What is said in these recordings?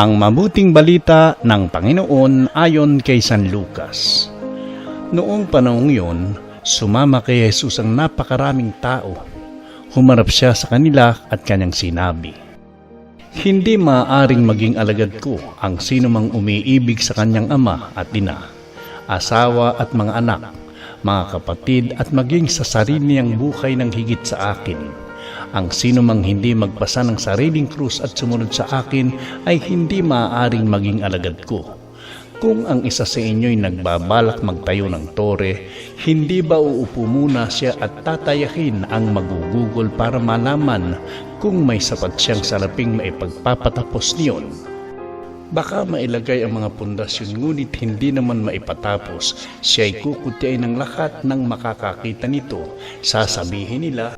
Ang mabuting balita ng Panginoon ayon kay San Lucas. Noong panahong yun, sumama kay Jesus ang napakaraming tao. Humarap siya sa kanila at kanyang sinabi, Hindi maaaring maging alagad ko ang sino mang umiibig sa kanyang ama at ina, asawa at mga anak, mga kapatid at maging sa sarili niyang buhay ng higit sa akin ang sino mang hindi magpasa ng sariling krus at sumunod sa akin ay hindi maaaring maging alagad ko. Kung ang isa sa inyo'y nagbabalak magtayo ng tore, hindi ba uupo muna siya at tatayakin ang magugugol para malaman kung may sapat siyang salaping maipagpapatapos niyon? Baka mailagay ang mga pundasyon ngunit hindi naman maipatapos, siya'y kukutyain ng lahat ng makakakita nito. Sasabihin nila,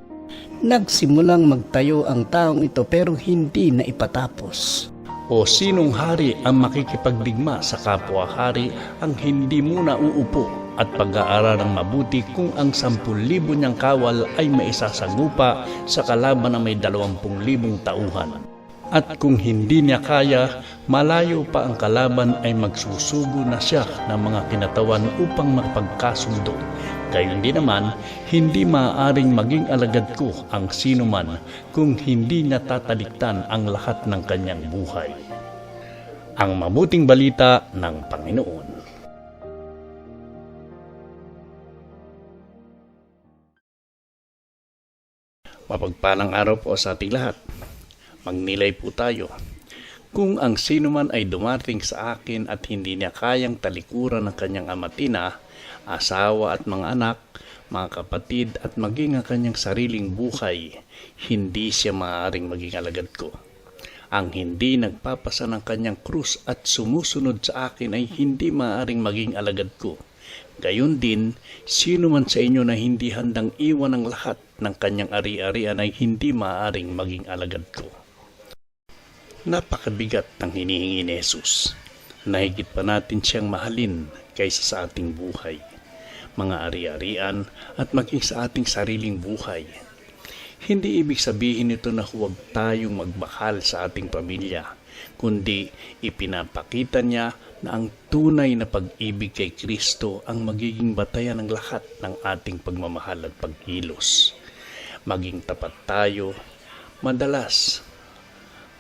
Nagsimulang magtayo ang taong ito pero hindi na ipatapos. O sinong hari ang makikipagdigma sa kapwa-hari ang hindi muna uupo at pag-aaral ng mabuti kung ang 10,000 niyang kawal ay maisasagupa sa kalaban na may 20,000 tauhan. At kung hindi niya kaya, malayo pa ang kalaban ay magsusugo na siya ng mga kinatawan upang makapagkasundo. Gayon din naman, hindi maaaring maging alagad ko ang sino man kung hindi niya tataliktan ang lahat ng kanyang buhay. Ang mabuting balita ng Panginoon. Mapagpalang araw po sa ating lahat. Magnilay po tayo. Kung ang sino man ay dumating sa akin at hindi niya kayang talikuran ng kanyang amatina, asawa at mga anak, mga kapatid at maging ang kanyang sariling buhay, hindi siya maaaring maging alagad ko. Ang hindi nagpapasa ng kanyang krus at sumusunod sa akin ay hindi maaaring maging alagad ko. Gayon din, sino man sa inyo na hindi handang iwan ang lahat ng kanyang ari-arian ay hindi maaaring maging alagad ko. Napakabigat ng hinihingi ni Jesus. Nahigit pa natin siyang mahalin kaysa sa ating buhay, mga ari-arian at maging sa ating sariling buhay. Hindi ibig sabihin nito na huwag tayong magbakal sa ating pamilya, kundi ipinapakita niya na ang tunay na pag-ibig kay Kristo ang magiging batayan ng lahat ng ating pagmamahal at pagkilos. Maging tapat tayo, madalas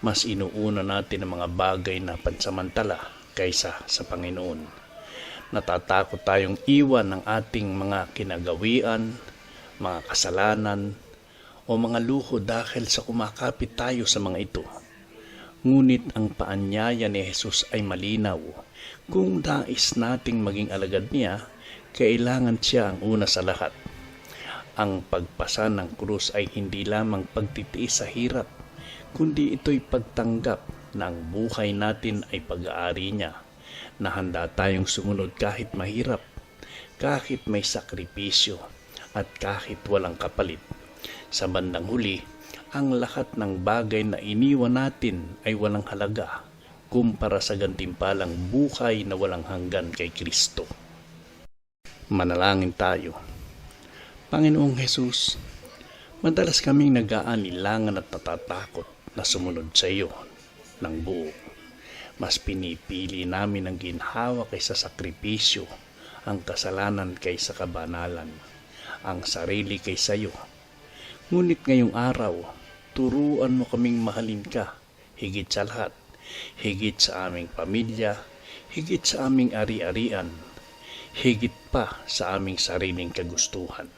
mas inuuna natin ang mga bagay na pansamantala kaysa sa Panginoon. Natatakot tayong iwan ng ating mga kinagawian, mga kasalanan, o mga luho dahil sa kumakapit tayo sa mga ito. Ngunit ang paanyaya ni Jesus ay malinaw. Kung nais nating maging alagad niya, kailangan siya ang una sa lahat. Ang pagpasa ng krus ay hindi lamang pagtitiis sa hirap, kundi ito'y pagtanggap na ang buhay natin ay pag-aari niya, na handa tayong sumunod kahit mahirap, kahit may sakripisyo, at kahit walang kapalit. Sa bandang huli, ang lahat ng bagay na iniwan natin ay walang halaga kumpara sa gantimpalang buhay na walang hanggan kay Kristo. Manalangin tayo. Panginoong Hesus, madalas kaming nag-aanilangan at natatakot na sumunod sa iyo ng buo. Mas pinipili namin ang ginhawa kaysa sakripisyo, ang kasalanan kaysa kabanalan, ang sarili kaysa iyo. Ngunit ngayong araw, turuan mo kaming mahalin ka, higit sa lahat, higit sa aming pamilya, higit sa aming ari-arian, higit pa sa aming sariling kagustuhan.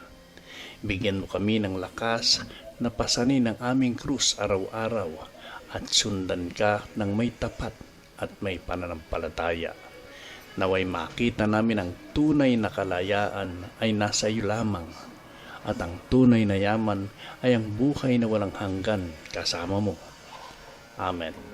Bigyan mo kami ng lakas na pasanin ang aming krus araw-araw at sundan ka ng may tapat at may pananampalataya. Naway makita namin ang tunay na kalayaan ay nasa iyo lamang at ang tunay na yaman ay ang buhay na walang hanggan kasama mo. Amen.